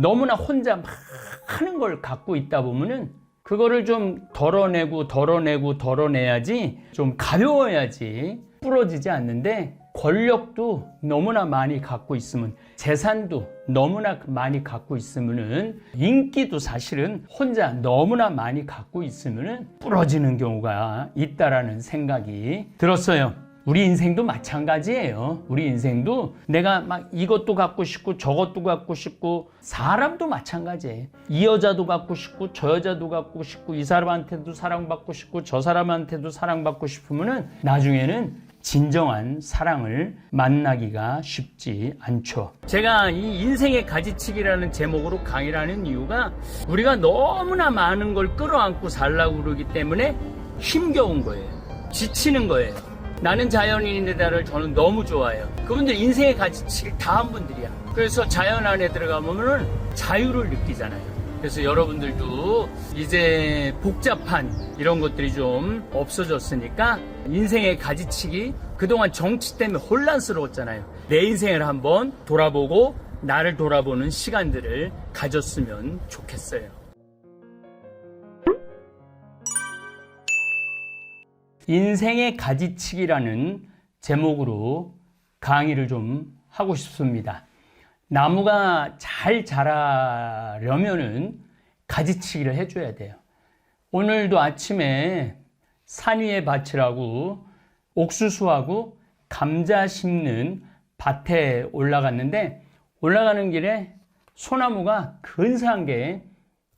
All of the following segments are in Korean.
너무나 혼자 막 하는 걸 갖고 있다 보면은 그거를 좀 덜어내고 덜어내고 덜어내야지 좀 가벼워야지 부러지지 않는데 권력도 너무나 많이 갖고 있으면 재산도 너무나 많이 갖고 있으면은 인기도 사실은 혼자 너무나 많이 갖고 있으면은 부러지는 경우가 있다라는 생각이 들었어요. 우리 인생도 마찬가지예요. 우리 인생도 내가 막 이것도 갖고 싶고 저것도 갖고 싶고 사람도 마찬가지예요. 이 여자도 갖고 싶고 저 여자도 갖고 싶고 이 사람한테도 사랑받고 싶고 저 사람한테도 사랑받고 싶으면은 나중에는 진정한 사랑을 만나기가 쉽지 않죠. 제가 이 인생의 가지치기라는 제목으로 강의를 하는 이유가 우리가 너무나 많은 걸 끌어안고 살라고 그러기 때문에 힘겨운 거예요. 지치는 거예요. 나는 자연인이다를 저는 너무 좋아해요. 그분들 인생의 가지치기 다한 분들이야. 그래서 자연 안에 들어가면은 자유를 느끼잖아요. 그래서 여러분들도 이제 복잡한 이런 것들이 좀 없어졌으니까 인생의 가지치기 그동안 정치 때문에 혼란스러웠잖아요. 내 인생을 한번 돌아보고 나를 돌아보는 시간들을 가졌으면 좋겠어요. 인생의 가지치기라는 제목으로 강의를 좀 하고 싶습니다. 나무가 잘 자라려면은 가지치기를 해줘야 돼요. 오늘도 아침에 산 위의 밭이라고 옥수수하고 감자 심는 밭에 올라갔는데 올라가는 길에 소나무가 근사한 게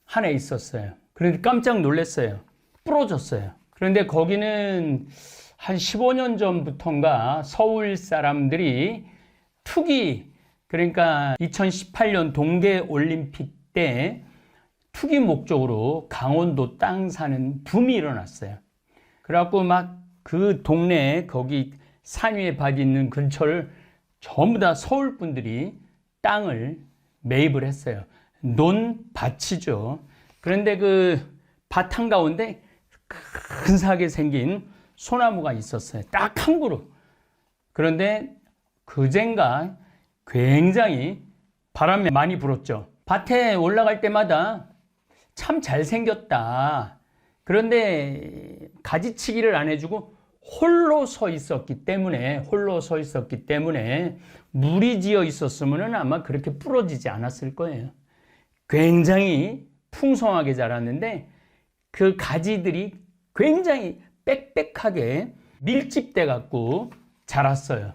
하나 있었어요. 그런데 깜짝 놀랐어요. 부러졌어요. 그런데 거기는 한 15년 전부터인가 서울 사람들이 투기 그러니까 2018년 동계 올림픽 때 투기 목적으로 강원도 땅 사는 붐이 일어났어요. 그래갖고 막 그 동네에 거기 산 위에 밭 있는 근처를 전부 다 서울 분들이 땅을 매입을 했어요. 논밭이죠. 그런데 그 밭 한가운데 근사하게 생긴 소나무가 있었어요. 딱 한 그루. 그런데 그젠가 굉장히 바람이 많이 불었죠. 밭에 올라갈 때마다 참 잘생겼다. 그런데 가지치기를 안 해주고 홀로 서 있었기 때문에, 홀로 서 있었기 때문에 물이 지어 있었으면 아마 그렇게 부러지지 않았을 거예요. 굉장히 풍성하게 자랐는데 그 가지들이 굉장히 빽빽하게 밀집돼 갖고 자랐어요.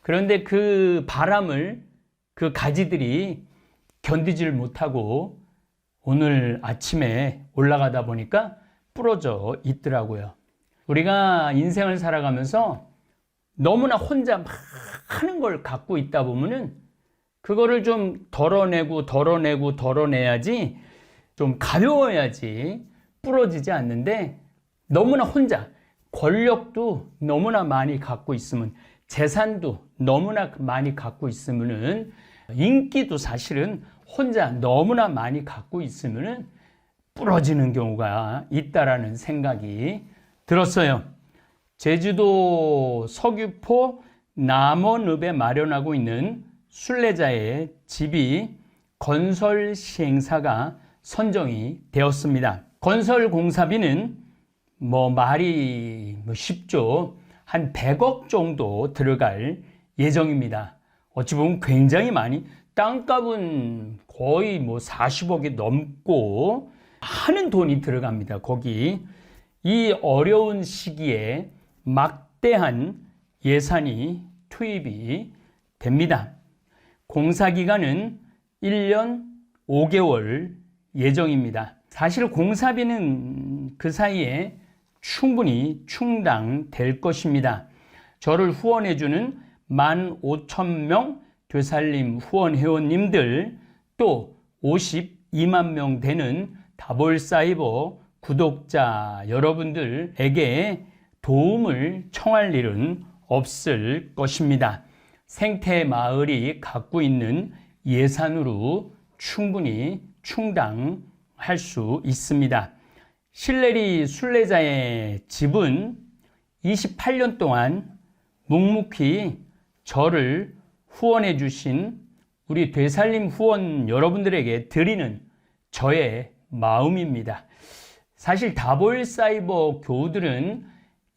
그런데 그 바람을 그 가지들이 견디질 못하고 오늘 아침에 올라가다 보니까 부러져 있더라고요. 우리가 인생을 살아가면서 너무나 혼자 막 하는 걸 갖고 있다 보면은 그거를 좀 덜어내고 덜어내고 덜어내야지 좀 가벼워야지 부러지지 않는데 너무나 혼자 권력도 너무나 많이 갖고 있으면 재산도 너무나 많이 갖고 있으면은 인기도 사실은 혼자 너무나 많이 갖고 있으면은 부러지는 경우가 있다라는 생각이 들었어요. 제주도 서귀포 남원읍에 마련하고 있는 순례자의 집이 건설 시행사가 선정이 되었습니다. 건설 공사비는 뭐 말이 뭐 쉽죠. 한 100억 정도 들어갈 예정입니다. 어찌 보면 굉장히 많이 땅값은 거의 뭐 40억이 넘고 하는 돈이 들어갑니다. 거기 이 어려운 시기에 막대한 예산이 투입이 됩니다. 공사 기간은 1년 5개월 예정입니다. 사실 공사비는 그 사이에 충분히 충당될 것입니다. 저를 후원해주는 15,000명 되살림 후원 회원님들 또 52만 명 되는 다볼사이버 구독자 여러분들에게 도움을 청할 일은 없을 것입니다. 생태 마을이 갖고 있는 예산으로 충분히 충당할 수 있습니다. 실내리 순례자의 집은 28년 동안 묵묵히 저를 후원해 주신 우리 되살림 후원 여러분들에게 드리는 저의 마음입니다. 사실 다볼 사이버 교우들은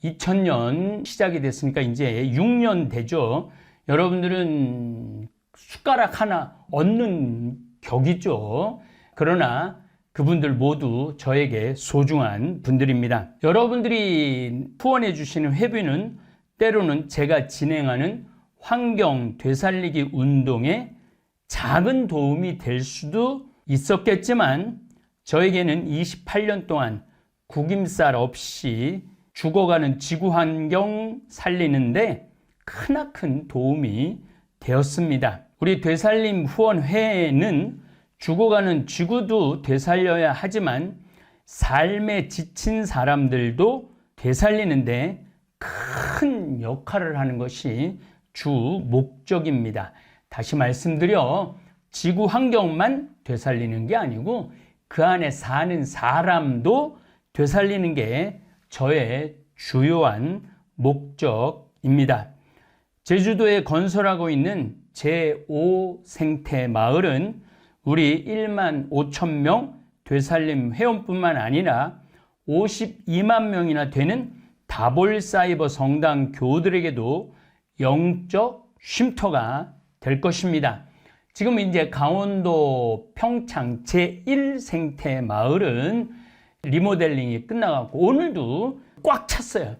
2000년 시작이 됐으니까 이제 6년 되죠. 여러분들은 숟가락 하나 얻는 격이죠. 그러나 그분들 모두 저에게 소중한 분들입니다. 여러분들이 후원해 주시는 회비는 때로는 제가 진행하는 환경 되살리기 운동에 작은 도움이 될 수도 있었겠지만 저에게는 28년 동안 구김살 없이 죽어가는 지구 환경 살리는데 크나큰 도움이 되었습니다. 우리 되살림 후원회는 죽어가는 지구도 되살려야 하지만 삶에 지친 사람들도 되살리는데 큰 역할을 하는 것이 주 목적입니다. 다시 말씀드려 지구 환경만 되살리는 게 아니고 그 안에 사는 사람도 되살리는 게 저의 주요한 목적입니다. 제주도에 건설하고 있는 제5 생태 마을은 우리 1만 5천 명 되살림 회원뿐만 아니라 52만 명이나 되는 다볼 사이버 성당 교우들에게도 영적 쉼터가 될 것입니다. 지금 이제 강원도 평창 제1 생태 마을은 리모델링이 끝나가고 오늘도 꽉 찼어요.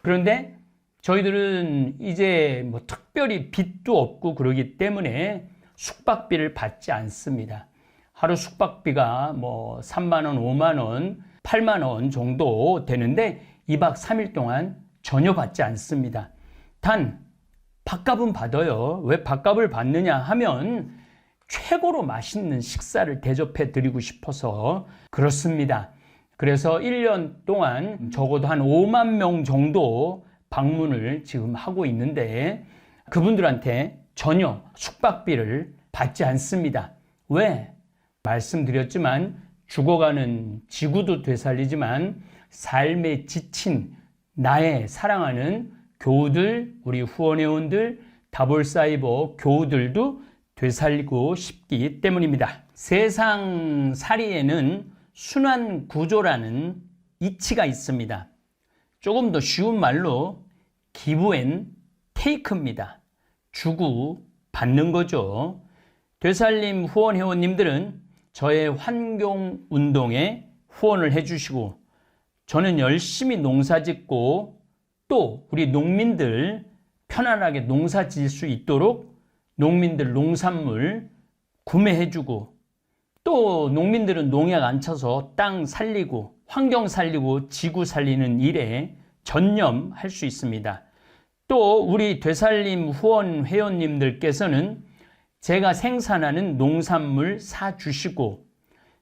그런데 저희들은 이제 뭐 특별히 빚도 없고 그러기 때문에 숙박비를 받지 않습니다. 하루 숙박비가 뭐 3만원, 5만원, 8만원 정도 되는데 2박 3일 동안 전혀 받지 않습니다. 단, 밥값은 받아요. 왜 밥값을 받느냐 하면 최고로 맛있는 식사를 대접해 드리고 싶어서 그렇습니다. 그래서 1년 동안 적어도 한 5만 명 정도 방문을 지금 하고 있는데 그분들한테 전혀 숙박비를 받지 않습니다. 왜? 말씀드렸지만 죽어가는 지구도 되살리지만 삶에 지친 나의 사랑하는 교우들, 우리 후원회원들, 다볼사이버 교우들도 되살리고 싶기 때문입니다. 세상 살이에는 순환 구조라는 이치가 있습니다. 조금 더 쉬운 말로 기부 앤 테이크입니다. 주고 받는 거죠. 되살림 후원 회원님들은 저의 환경 운동에 후원을 해주시고 저는 열심히 농사 짓고 또 우리 농민들 편안하게 농사 지을 수 있도록 농민들 농산물 구매해주고 또 농민들은 농약 안 쳐서 땅 살리고 환경 살리고 지구 살리는 일에 전념할 수 있습니다. 또 우리 되살림 후원 회원님들께서는 제가 생산하는 농산물 사주시고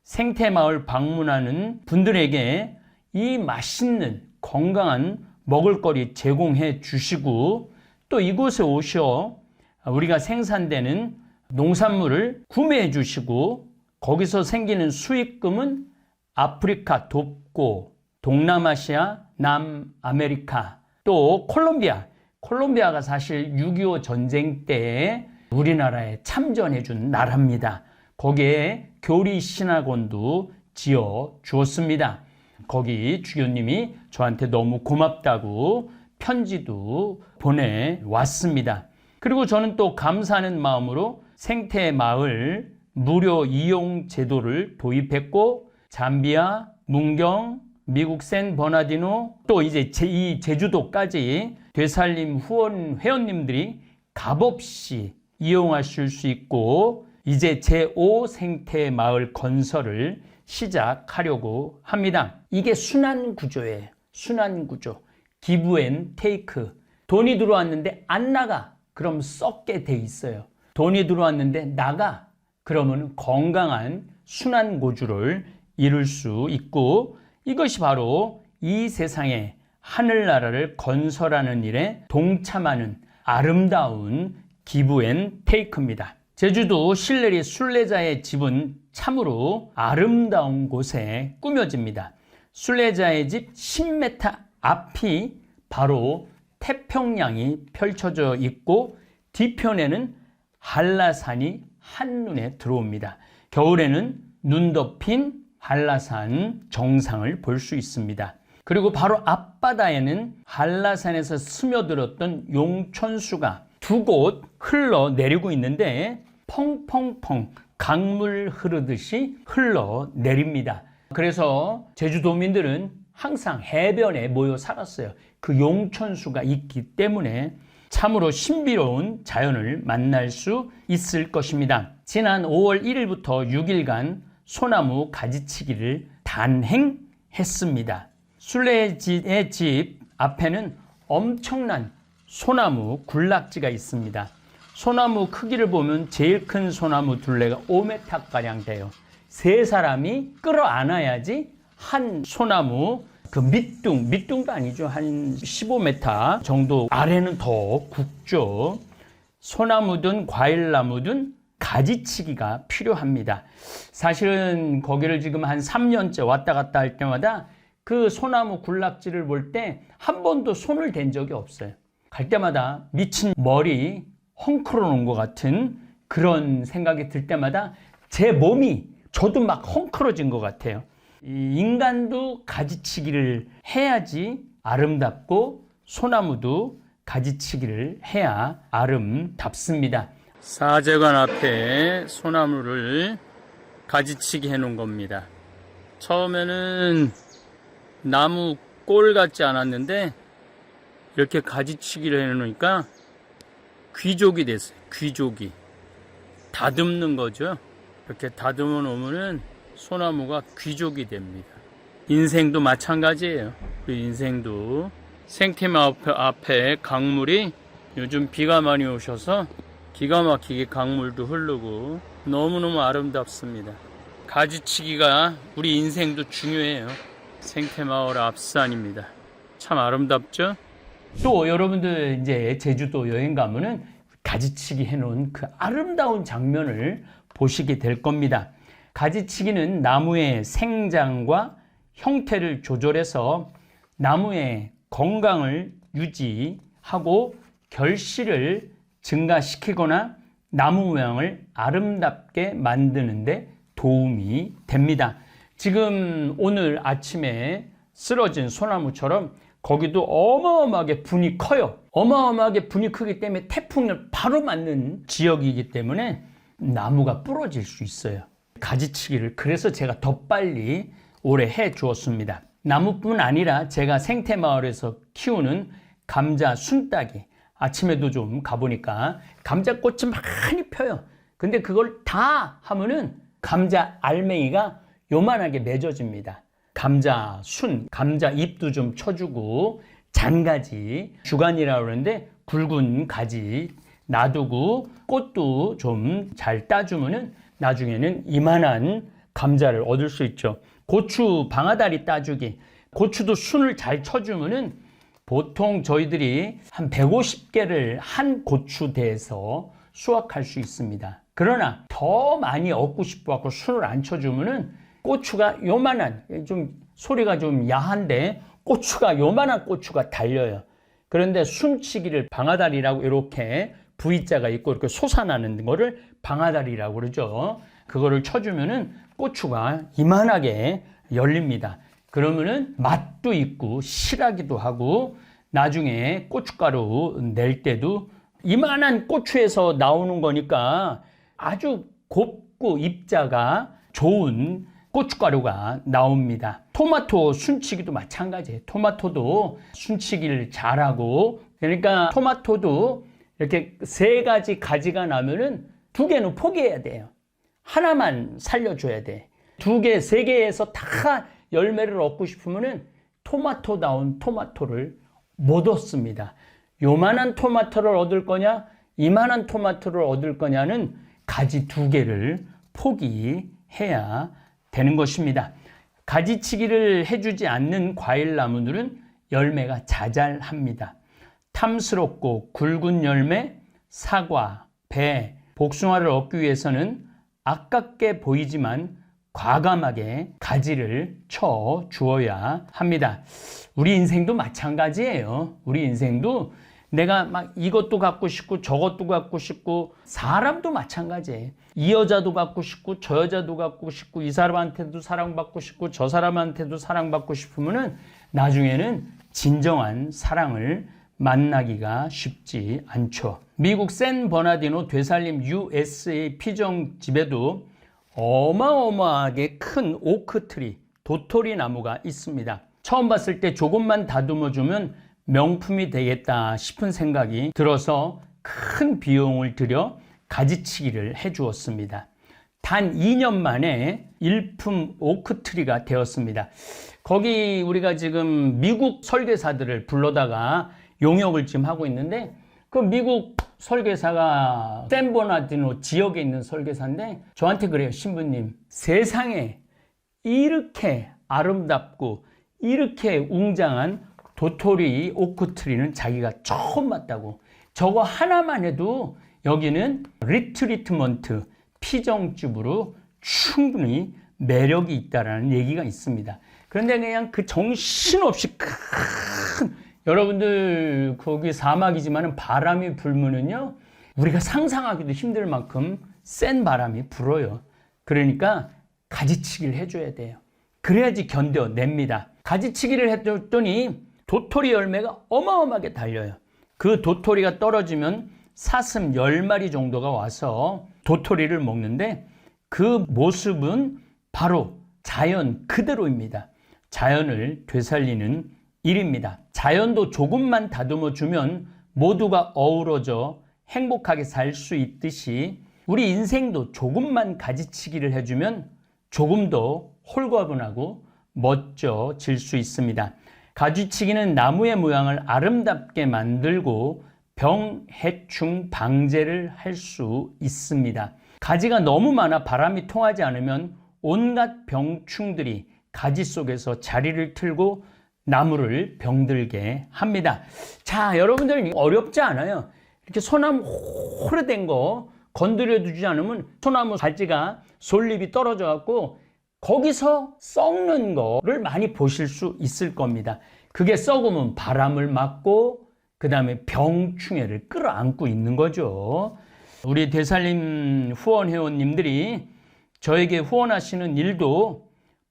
생태마을 방문하는 분들에게 이 맛있는 건강한 먹을거리 제공해 주시고 또 이곳에 오셔 우리가 생산되는 농산물을 구매해 주시고 거기서 생기는 수익금은 아프리카 돕고 동남아시아, 남아메리카 또 콜롬비아 콜롬비아가 사실 6.25 전쟁 때 우리나라에 참전해 준 나라입니다. 거기에 교리 신학원도 지어 주었습니다. 거기 주교님이 저한테 너무 고맙다고 편지도 보내왔습니다. 그리고 저는 또 감사하는 마음으로 생태 마을 무료 이용 제도를 도입했고 잠비아, 문경, 미국 샌 버나디노 또 이제 제2 제주도까지 되살림 후원 회원님들이 값없이 이용하실 수 있고 이제 제5 생태 마을 건설을 시작하려고 합니다. 이게 순환 구조예요. 순환 구조. 기브 앤 테이크. 돈이 들어왔는데 안 나가. 그럼 썩게 돼 있어요. 돈이 들어왔는데 나가. 그러면 건강한 순환 구조를 이룰 수 있고 이것이 바로 이 세상에 하늘나라를 건설하는 일에 동참하는 아름다운 기브 앤 테이크입니다. 제주도 실내리 순례자의 집은 참으로 아름다운 곳에 꾸며집니다. 순례자의 집 10m 앞이 바로 태평양이 펼쳐져 있고 뒤편에는 한라산이 한눈에 들어옵니다. 겨울에는 눈 덮인 한라산 정상을 볼 수 있습니다. 그리고 바로 앞바다에는 한라산에서 스며들었던 용천수가 두 곳 흘러 내리고 있는데 펑펑펑 강물 흐르듯이 흘러 내립니다. 그래서 제주도민들은 항상 해변에 모여 살았어요. 그 용천수가 있기 때문에 참으로 신비로운 자연을 만날 수 있을 것입니다. 지난 5월 1일부터 6일간 소나무 가지치기를 단행했습니다. 순례지의 집 앞에는 엄청난 소나무 군락지가 있습니다. 소나무 크기를 보면 제일 큰 소나무 둘레가 5m가량 돼요. 세 사람이 끌어안아야지 한 소나무 그 밑둥, 밑둥도 아니죠. 한 15m 정도 아래는 더 굵죠. 소나무든 과일나무든 가지치기가 필요합니다. 사실은 거기를 지금 한 3년째 왔다 갔다 할 때마다 그 소나무 군락지를 볼 때 한 번도 손을 댄 적이 없어요. 갈 때마다 미친 머리 헝클어 놓은 것 같은 그런 생각이 들 때마다 제 몸이 저도 막 헝클어진 것 같아요. 이 인간도 가지치기를 해야지 아름답고 소나무도 가지치기를 해야 아름답습니다. 사제관 앞에 소나무를 가지치기 해 놓은 겁니다. 처음에는 나무 꼴 같지 않았는데 이렇게 가지치기를 해 놓으니까 귀족이 됐어요. 귀족이. 다듬는 거죠. 이렇게 다듬어 놓으면은 소나무가 귀족이 됩니다. 인생도 마찬가지예요. 우리 인생도 생태마 앞에, 앞에 강물이 요즘 비가 많이 오셔서 기가 막히게 강물도 흐르고 너무너무 아름답습니다. 가지치기가 우리 인생도 중요해요. 생태마을 앞산입니다. 참 아름답죠? 또 여러분들 이제 제주도 여행 가면은 가지치기 해놓은 그 아름다운 장면을 보시게 될 겁니다. 가지치기는 나무의 생장과 형태를 조절해서 나무의 건강을 유지하고 결실을 증가시키거나 나무 모양을 아름답게 만드는데 도움이 됩니다. 지금 오늘 아침에 쓰러진 소나무처럼 거기도 어마어마하게 분이 커요. 어마어마하게 분이 크기 때문에 태풍을 바로 맞는 지역이기 때문에 나무가 부러질 수 있어요. 가지치기를 그래서 제가 더 빨리 올해 해 주었습니다. 나무뿐 아니라 제가 생태 마을에서 키우는 감자 순따기 아침에도 좀 가보니까 감자꽃이 많이 펴요. 근데 그걸 다 하면은 감자 알맹이가 요만하게 맺어집니다. 감자 순, 감자 잎도 좀 쳐주고 잔가지, 주간이라고 그러는데 굵은 가지 놔두고 꽃도 좀 잘 따주면은 나중에는 이만한 감자를 얻을 수 있죠. 고추 방아다리 따주기. 고추도 순을 잘 쳐주면은 보통 저희들이 한 150개를 한 고추대에서 수확할 수 있습니다. 그러나 더 많이 얻고 싶어 갖고 순을 안 쳐주면은 고추가 요만한, 좀 소리가 좀 야한데 고추가 요만한 고추가 달려요. 그런데 순치기를 방아다리라고 이렇게 V자가 있고 이렇게 솟아나는 거를 방아다리라고 그러죠. 그거를 쳐주면은 고추가 이만하게 열립니다. 그러면은 맛도 있고 실하기도 하고 나중에 고춧가루 낼 때도 이만한 고추에서 나오는 거니까 아주 곱고 입자가 좋은 고춧가루가 나옵니다. 토마토 순치기도 마찬가지예요. 토마토도 순치기를 잘하고 그러니까 토마토도 이렇게 세 가지 가지가 나면은 두 개는 포기해야 돼요. 하나만 살려줘야 돼. 두 개, 세 개에서 다 열매를 얻고 싶으면은 토마토다운 토마토를 못 얻습니다. 요만한 토마토를 얻을 거냐, 이만한 토마토를 얻을 거냐는 가지 두 개를 포기해야 되는 것입니다. 가지치기를 해주지 않는 과일 나무들은 열매가 자잘합니다. 탐스럽고 굵은 열매, 사과, 배, 복숭아를 얻기 위해서는 아깝게 보이지만 과감하게 가지를 쳐 주어야 합니다. 우리 인생도 마찬가지예요. 우리 인생도 내가 막 이것도 갖고 싶고 저것도 갖고 싶고 사람도 마찬가지예요. 이 여자도 갖고 싶고 저 여자도 갖고 싶고 이 사람한테도 사랑받고 싶고 저 사람한테도 사랑받고 싶으면은 나중에는 진정한 사랑을 만나기가 쉽지 않죠. 미국 샌 버나디노 되살림 USA 피정집에도 어마어마하게 큰 오크트리, 도토리 나무가 있습니다. 처음 봤을 때 조금만 다듬어 주면 명품이 되겠다 싶은 생각이 들어서 큰 비용을 들여 가지치기를 해 주었습니다. 단 2년 만에 일품 오크트리가 되었습니다. 거기 우리가 지금 미국 설계사들을 불러다가 용역을 지금 하고 있는데 그 미국 설계사가 샌버나디노 지역에 있는 설계사인데 저한테 그래요 신부님 세상에 이렇게 아름답고 이렇게 웅장한 도토리 오크트리는 자기가 처음 봤다고 저거 하나만 해도 여기는 리트리트먼트 피정집으로 충분히 매력이 있다라는 얘기가 있습니다. 그런데 그냥 그 정신없이 큰 여러분들 거기 사막이지만 바람이 불면은요 우리가 상상하기도 힘들 만큼 센 바람이 불어요. 그러니까 가지치기를 해줘야 돼요. 그래야지 견뎌냅니다. 가지치기를 해줬더니 도토리 열매가 어마어마하게 달려요. 그 도토리가 떨어지면 사슴 10마리 정도가 와서 도토리를 먹는데 그 모습은 바로 자연 그대로입니다. 자연을 되살리는 일입니다. 자연도 조금만 다듬어 주면 모두가 어우러져 행복하게 살 수 있듯이 우리 인생도 조금만 가지치기를 해주면 조금 더 홀가분하고 멋져질 수 있습니다. 가지치기는 나무의 모양을 아름답게 만들고 병 해충 방제를 할 수 있습니다. 가지가 너무 많아 바람이 통하지 않으면 온갖 병충들이 가지 속에서 자리를 틀고 나무를 병들게 합니다. 자, 여러분들 어렵지 않아요. 이렇게 소나무 오래된 거 건드려 두지 않으면 소나무 갈지가 솔잎이 떨어져 갖고 거기서 썩는 거를 많이 보실 수 있을 겁니다. 그게 썩으면 바람을 맞고 그 다음에 병충해를 끌어안고 있는 거죠. 우리 대살림 후원 회원님들이 저에게 후원하시는 일도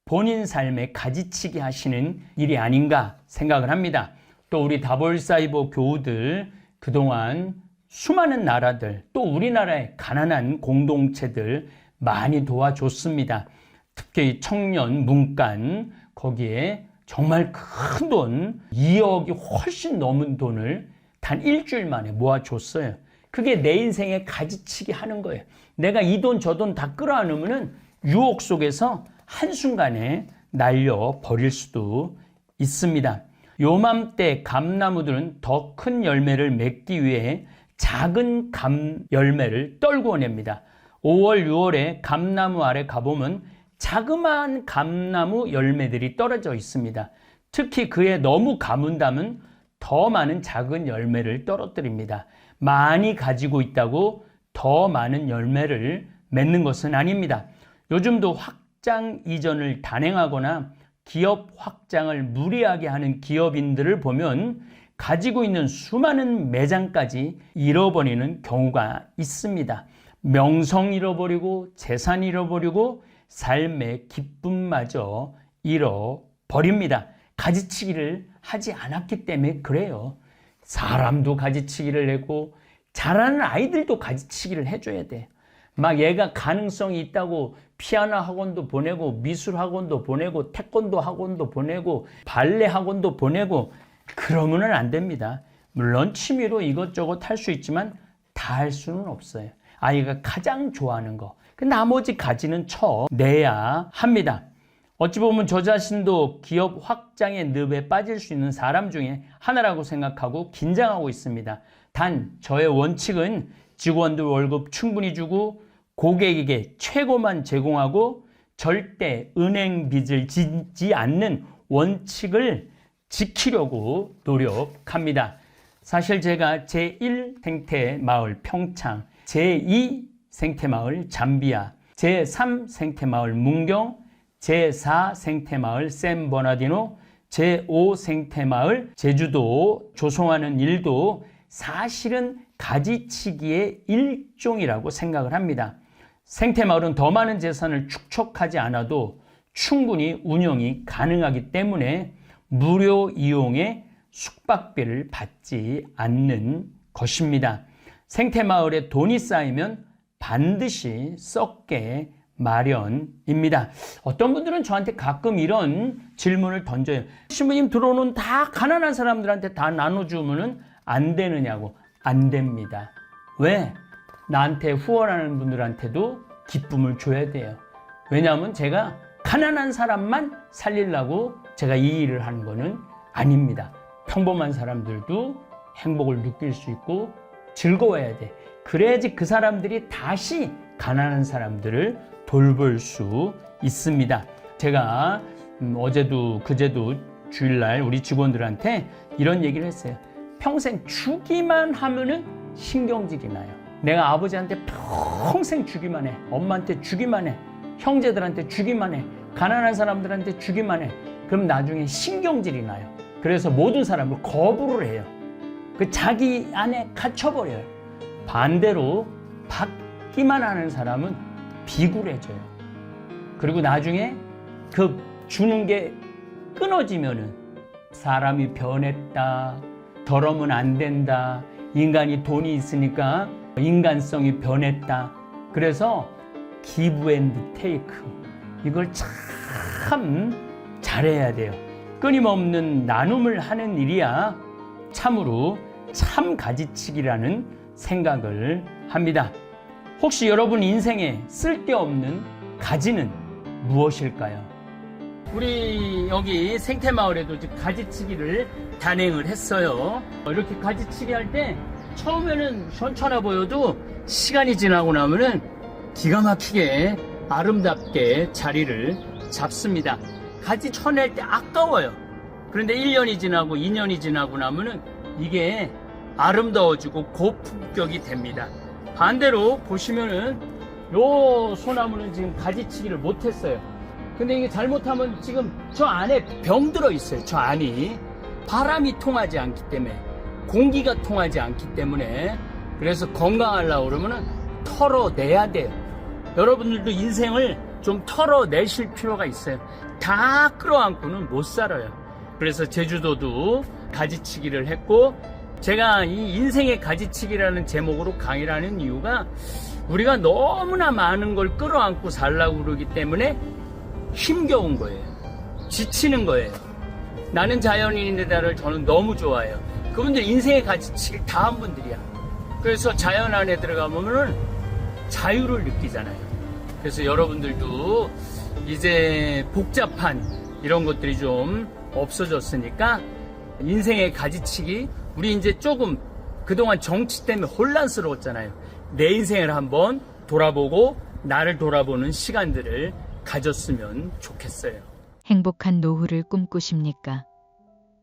본인 삶에 가지치기 하시는 일이 아닌가 생각을 합니다. 또 우리 다볼사이버 교우들 그동안 수많은 나라들 또 우리나라의 가난한 공동체들 많이 도와줬습니다. 특히 청년 문간 거기에 정말 큰 돈, 2억이 훨씬 넘은 돈을 단 일주일 만에 모아줬어요. 그게 내 인생에 가지치기 하는 거예요. 내가 이 돈 저 돈 다 끌어안으면은 유혹 속에서 한순간에 날려 버릴 수도 있습니다. 요맘때 감나무들은 더 큰 열매를 맺기 위해 작은 감 열매를 떨고 냅니다. 5월, 6월에 감나무 아래 가보면 자그마한 감나무 열매들이 떨어져 있습니다. 특히 그에 너무 가문담은 더 많은 작은 열매를 떨어뜨립니다. 많이 가지고 있다고 더 많은 열매를 맺는 것은 아닙니다. 요즘도 확장 이전을 단행하거나 기업 확장을 무리하게 하는 기업인들을 보면 가지고 있는 수많은 매장까지 잃어버리는 경우가 있습니다. 명성 잃어버리고 재산 잃어버리고 삶의 기쁨마저 잃어버립니다. 가지치기를 하지 않았기 때문에 그래요. 사람도 가지치기를 하고 잘하는 아이들도 가지치기를 해줘야 돼. 막 얘가 가능성이 있다고 피아노 학원도 보내고 미술 학원도 보내고 태권도 학원도 보내고 발레 학원도 보내고 그러면은 안 됩니다. 물론 취미로 이것저것 할 수 있지만 다 할 수는 없어요. 아이가 가장 좋아하는 거. 그 나머지 가지는 쳐내야 합니다. 어찌 보면 저 자신도 기업 확장의 늪에 빠질 수 있는 사람 중에 하나라고 생각하고 긴장하고 있습니다. 단 저의 원칙은 직원들 월급 충분히 주고 고객에게 최고만 제공하고 절대 은행 빚을 짓지 않는 원칙을 지키려고 노력합니다. 사실 제가 제1 생태 마을 평창, 제2 생태 마을 잠비아, 제3 생태 마을 문경, 제4 생태마을 샌버나디노, 제5 생태마을 제주도 조성하는 일도 사실은 가지치기의 일종이라고 생각을 합니다. 생태마을은 더 많은 재산을 축적하지 않아도 충분히 운영이 가능하기 때문에 무료 이용의 숙박비를 받지 않는 것입니다. 생태마을에 돈이 쌓이면 반드시 썩게 마련입니다. 어떤 분들은 저한테 가끔 이런 질문을 던져요. 신부님 들어오는 다 가난한 사람들한테 다 나눠주면은 안 되느냐고. 안 됩니다. 왜? 나한테 후원하는 분들한테도 기쁨을 줘야 돼요. 왜냐하면 제가 가난한 사람만 살리려고 제가 이 일을 하는 거는 아닙니다. 평범한 사람들도 행복을 느낄 수 있고 즐거워야 돼. 그래야지 그 사람들이 다시 가난한 사람들을 돌볼 수 있습니다. 제가 음, 어제도 그제도 주일날 우리 직원들한테 이런 얘기를 했어요. 평생 주기만 하면은 신경질이 나요. 내가 아버지한테 평생 주기만 해. 엄마한테 주기만 해. 형제들한테 주기만 해. 가난한 사람들한테 주기만 해. 그럼 나중에 신경질이 나요. 그래서 모든 사람을 거부를 해요. 그 자기 안에 갇혀버려요. 반대로 받기만 하는 사람은 비굴해져요. 그리고 나중에 그 주는 게 끊어지면은 사람이 변했다. 저러면 안 된다. 인간이 돈이 있으니까 인간성이 변했다. 그래서 기브 앤드 테이크. 이걸 참 잘해야 돼요. 끊임없는 나눔을 하는 일이야 참으로 참 가지치기라는 생각을 합니다. 혹시 여러분 인생에 쓸데없는 가지는 무엇일까요? 우리 여기 생태마을에도 가지치기를 단행을 했어요. 이렇게 가지치기 할 때 처음에는 현천해 보여도 시간이 지나고 나면은 기가 막히게 아름답게 자리를 잡습니다. 가지 쳐낼 때 아까워요. 그런데 1년이 지나고 2년이 지나고 나면은 이게 아름다워지고 고품격이 됩니다. 반대로 보시면은 요 소나무는 지금 가지치기를 못했어요. 근데 이게 잘못하면 지금 저 안에 병 들어 있어요. 저 안이 바람이 통하지 않기 때문에 공기가 통하지 않기 때문에 그래서 건강하려고 그러면은 털어내야 돼요. 여러분들도 인생을 좀 털어내실 필요가 있어요. 다 끌어안고는 못 살아요. 그래서 제주도도 가지치기를 했고 제가 이 인생의 가지치기라는 제목으로 강의를 하는 이유가 우리가 너무나 많은 걸 끌어안고 살라고 그러기 때문에 힘겨운 거예요. 지치는 거예요. 나는 자연인이다를 저는 너무 좋아해요. 그분들 인생의 가지치기 다한 분들이야. 그래서 자연 안에 들어가면은 자유를 느끼잖아요. 그래서 여러분들도 이제 복잡한 이런 것들이 좀 없어졌으니까 인생의 가지치기 우리 이제 조금 그동안 정치 때문에 혼란스러웠잖아요. 내 인생을 한번 돌아보고 나를 돌아보는 시간들을 가졌으면 좋겠어요. 행복한 노후를 꿈꾸십니까?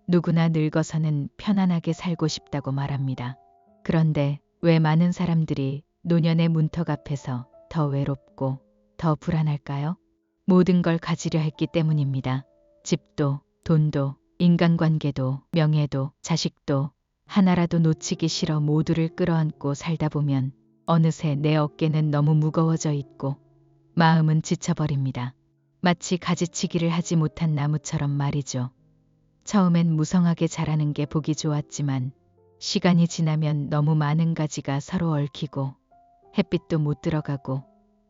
누구나 늙어서는 편안하게 살고 싶다고 말합니다. 그런데 왜 많은 사람들이 노년의 문턱 앞에서 더 외롭고 더 불안할까요? 모든 걸 가지려 했기 때문입니다. 집도, 돈도, 인간관계도, 명예도, 자식도 하나라도 놓치기 싫어 모두를 끌어안고 살다 보면 어느새 내 어깨는 너무 무거워져 있고 마음은 지쳐버립니다. 마치 가지치기를 하지 못한 나무처럼 말이죠. 처음엔 무성하게 자라는 게 보기 좋았지만 시간이 지나면 너무 많은 가지가 서로 얽히고 햇빛도 못 들어가고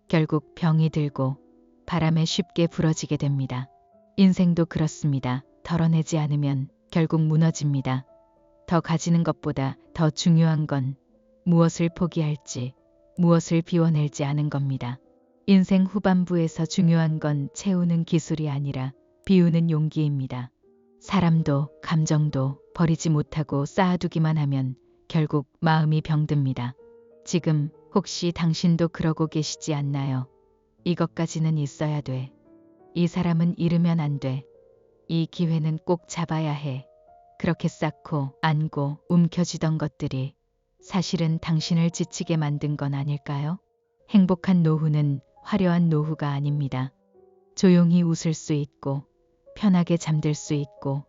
결국 병이 들고 바람에 쉽게 부러지게 됩니다. 인생도 그렇습니다. 덜어내지 않으면 결국 무너집니다. 더 가지는 것보다 더 중요한 건 무엇을 포기할지, 무엇을 비워낼지 아는 겁니다. 인생 후반부에서 중요한 건 채우는 기술이 아니라 비우는 용기입니다. 사람도 감정도 버리지 못하고 쌓아두기만 하면 결국 마음이 병듭니다. 지금 혹시 당신도 그러고 계시지 않나요? 이것까지는 있어야 돼. 이 사람은 잃으면 안 돼. 이 기회는 꼭 잡아야 해. 그렇게 쌓고 안고 움켜쥐던 것들이 사실은 당신을 지치게 만든 건 아닐까요? 행복한 노후는 화려한 노후가 아닙니다. 조용히 웃을 수 있고 편하게 잠들 수 있고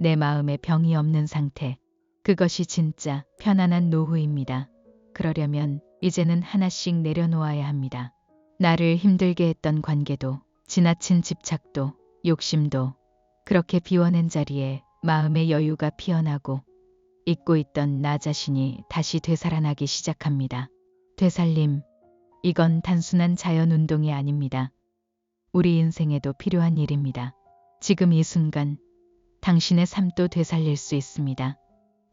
내 마음에 병이 없는 상태. 그것이 진짜 편안한 노후입니다. 그러려면 이제는 하나씩 내려놓아야 합니다. 나를 힘들게 했던 관계도, 지나친 집착도, 욕심도, 그렇게 비워낸 자리에 마음의 여유가 피어나고 잊고 있던 나 자신이 다시 되살아나기 시작합니다. 되살림, 이건 단순한 자연 운동이 아닙니다. 우리 인생에도 필요한 일입니다. 지금 이 순간 당신의 삶도 되살릴 수 있습니다.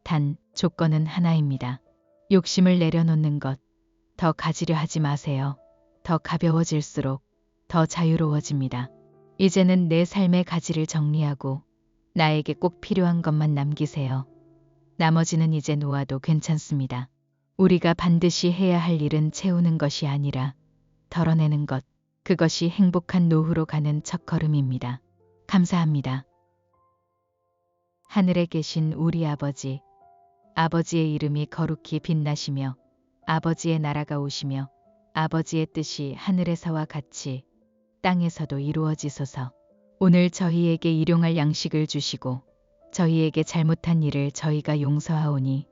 단 조건은 하나입니다. 욕심을 내려놓는 것, 더 가지려 하지 마세요. 더 가벼워질수록 더 자유로워집니다. 이제는 내 삶의 가지를 정리하고 나에게 꼭 필요한 것만 남기세요. 나머지는 이제 놓아도 괜찮습니다. 우리가 반드시 해야 할 일은 채우는 것이 아니라 덜어내는 것, 그것이 행복한 노후로 가는 첫 걸음입니다. 감사합니다. 하늘에 계신 우리 아버지, 아버지의 이름이 거룩히 빛나시며 아버지의 나라가 오시며 아버지의 뜻이 하늘에서와 같이 땅에서도 이루어지소서. 오늘 저희에게 일용할 양식을 주시고 저희에게 잘못한 일을 저희가 용서하오니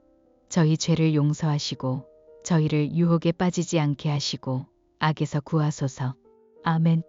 저희 죄를 용서하시고 저희를 유혹에 빠지지 않게 하시고 악에서 구하소서. 아멘.